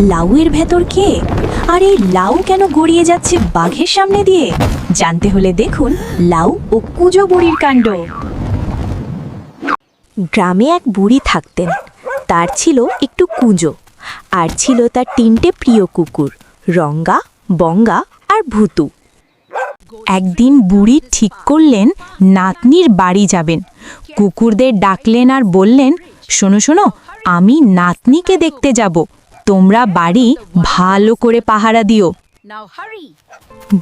লাউয়ের ভেতর কে? আর এই লাউ কেন গড়িয়ে যাচ্ছে বাঘের সামনে দিয়ে? জানতে হলে দেখুন লাউ ও কুজো বুড়ির কাণ্ড। গ্রামে এক বুড়ি থাকতেন। তার ছিল একটু কুঁজো। আর ছিল তার তিনটে প্রিয় কুকুর, রঙ্গা, বঙ্গা আর ভুতু। একদিন বুড়ি ঠিক করলেন নাতনির বাড়ি যাবেন। কুকুরদের ডাকলেন আর বললেন, শোনো শোনো, আমি নাতনিকে দেখতে যাব। তোমরা বাড়ি ভালো করে পাহারা দিও!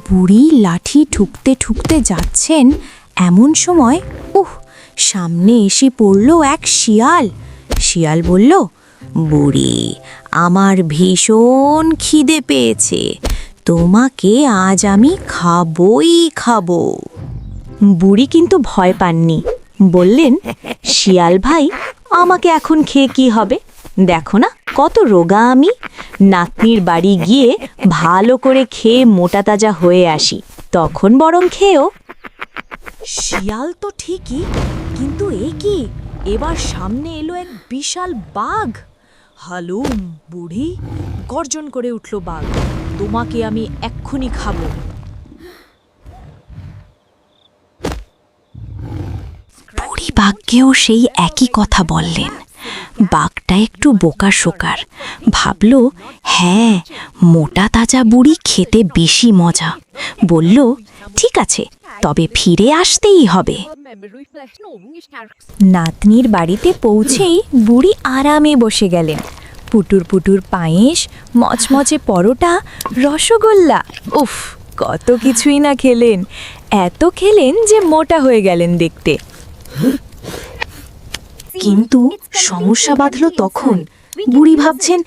বুড়ি লাঠি ঠুকতে ঠুকতে যাচ্ছেন এমন সময় উহ সামনে এসে পড়ল এক শিয়াল। শিয়াল বলল বুড়ি আমার ভীষণ খিদে পেয়েছে। তোমাকে আজ আমি খাবই খাব। বুড়ি কিন্তু ভয় পাননি। বললেন শিয়াল ভাই আমাকে এখন খেয়ে কি হবে? দেখো না কত রোগা আমি? নাতনির বাড়ি গিয়ে ভালো করে খেয়ে মোটা তাজা হয়ে আসি। তখন বরং খেয়েও। শিয়াল তো ঠিকই, কিন্তু এ কি? এবার সামনে এলো এক বিশাল বাঘ। হালুম, বুড়ি, গর্জন করে উঠল বাঘ। তোমাকে আমি এক্ষুনি খাব। বাঘকেও সেই একই কথা বললেন। বাঘটা একটু বোকা শোকার ভাবল হ্যাঁ মোটা তাজা বুড়ি খেতে বেশি মজা। বলল, ঠিক আছে, তবে ফিরে আসতেই হবে. নাতনির বাড়িতে পৌঁছেই বুড়ি আরামে বসে গেলেন। পুটুর পুটুর পায়েস, মচমচে পরোটা, রসগোল্লা, উফ, কত কিছুই না খেলেন। এত খেলেন যে মোটা হয়ে গেলেন দেখতে। কিন্তু সমস্যা বাঁধল তখন। বুড়ি ভাবছেন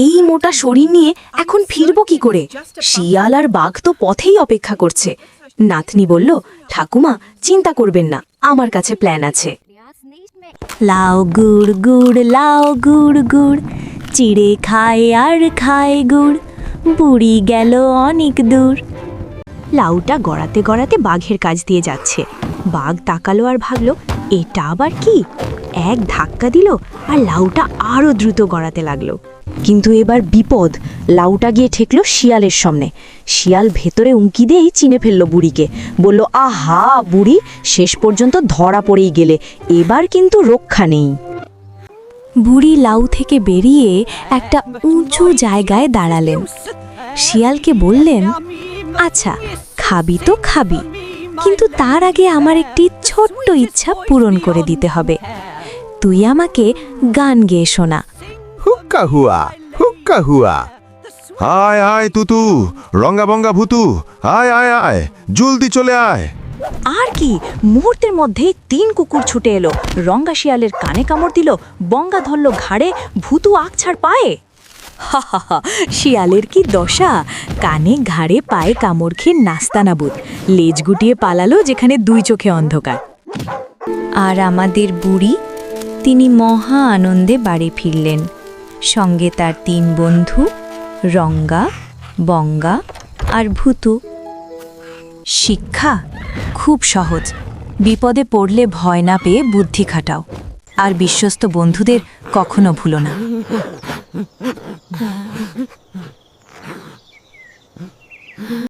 এই মোটা শরীর নিয়ে এখন ফিরবো কি করে? শিয়াল আর বাঘ তো পথেই অপেক্ষা করছে। নাতনি বলল ঠাকুমা চিন্তা করবেন না আমার কাছে প্ল্যান আছে। লাউ গুড় গুড় লাউ গুড় গুড় চিড়ে খায় আর খায় গুড় বুড়ি গেল অনেক দূর। লাউটা গড়াতে গড়াতে বাঘের কাজ দিয়ে যাচ্ছে। বাঘ তাকালো আর ভাবলো এটা আবার কি? এক ধাক্কা দিল আর লাউটা আরও দ্রুত গড়াতে লাগল। কিন্তু এবার বিপদ, লাউটা গিয়ে ঠেকলো শিয়ালের সামনে। শিয়াল ভেতরে উঁকি দিয়েই চিনে ফেলল বুড়িকে। বলল, আহা, বুড়ি, শেষ পর্যন্ত ধরা পড়েই গেলে। এবার কিন্তু রক্ষা নেই। বুড়ি লাউ থেকে বেরিয়ে একটা উঁচু জায়গায় দাঁড়ালেন। শিয়ালকে বললেন আচ্ছা খাবি তো খাবি, কিন্তু তার আগে আমার একটি ছোট্ট ইচ্ছা পূরণ করে দিতে হবে। তুই আমাকে গান গেয়ে শোনা। হুক্কা হুয়া হুক্কা হুয়া। আয় আয় তুতু রঙ্গা বঙ্গা ভুতু আয় আয় আয় জলদি চলে আয়। আর কি মুহূর্তের মধ্যেই তিন কুকুর ছুটে এলো। রঙ্গা শিয়ালের কানে কামড় দিল বঙ্গা ধরল ঘাড়ে ভূতু আকছাড় পায়ে। হা হা হা, শিয়ালের কি দশা? কানে ঘাড়ে পায়ে কামড় খেয়ে নাস্তানাবুদ। লেজ গুটিয়ে পালালো যেখানে দুই চোখে অন্ধকার। আর আমাদের বুড়ি তিনি মহা আনন্দে বাড়ি ফিরলেন। সঙ্গে তার তিন বন্ধু, রঙ্গা, বঙ্গা আর ভূতু। শিক্ষা খুব সহজ। বিপদে পড়লে ভয় না পেয়ে বুদ্ধি খাটাও। আর বিশ্বস্ত বন্ধুদের কখনো ভুলো না।